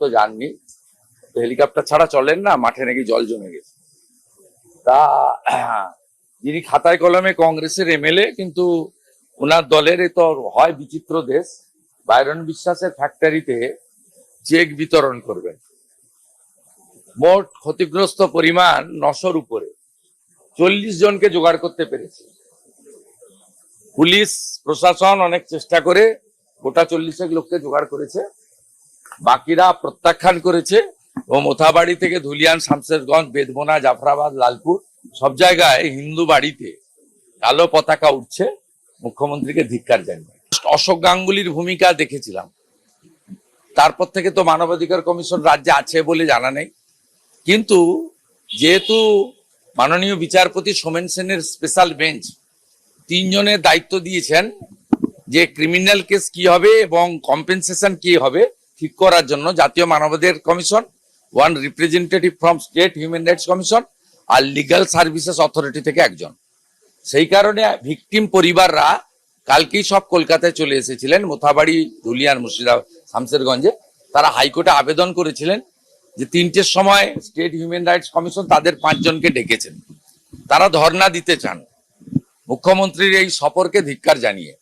তো যাননি হেলিকপ্টার ছাড়া চলেন না, মাঠে নাকি জল জমে গেছে। তা, যিনি খাতায় কলমে কংগ্রেসের এমএলএ, কিন্তু ওনার দলের এ তো হয় বিচিত্র দেশ। বাইরন বিশ্বাসের ফ্যাক্টরিতে চেক বিতরণ করবেন। মোট ক্ষতিগ্রস্ত পরিমাণ নশোর উপরে। চল্লিশ জনকে জোগাড় করতে পেরেছে। পুলিশ, প্রশাসন অনেক চেষ্টা করে গোটা চল্লিশেক লোককে জোগাড় করেছে। বাকিরা প্রত্যাখ্যান করেছে ও মোথাবাড়ি থেকে ধুলিয়ান শামশেরগঞ্জ বেদবোনা জাফরাবাদ, লালপুর, সব জায়গায় হিন্দু বাড়িতে কালো পতাকা উঠছে। মুখ্যমন্ত্রীকে ধিক্কার জানিয়ে। অশোক গাঙ্গুলির ভূমিকা দেখেছিলাম। তারপর থেকে তো মানবাধিকার কমিশন রাজ্যে আছে বলে জানা নেই। কিন্তু যেহেতু মাননীয় বিচারপতি সোমেন সেনের স্পেশাল বেঞ্চ তিনজনের দায়িত্ব দিয়েছেন যে ক্রিমিনাল কেস কি হবে এবং কম্পেনসেশন কি হবে ঠিক করার জন্য জাতীয় মানবাধিকার commission, one representative from state human rights commission R legal services authority থেকে একজন। সেই কারণে ভিকটিম পরিবাররা কালকেই সব কলকাতায় চলে এসেছিলেন, মোথাবাড়ি ধুলিয়ান মুর্শিদাবাদ শামসেরগঞ্জে তারা হাইকোর্টে আবেদন করেছিলেন যে তিনটের সময় স্টেট হিউম্যান রাইটস কমিশন তাদের পাঁচজনকে ডেকেছেন। তারা ধর্ণা দিতে চান। মুখ্যমন্ত্রীর এই সফরকে ধিক্কার জানিয়ে।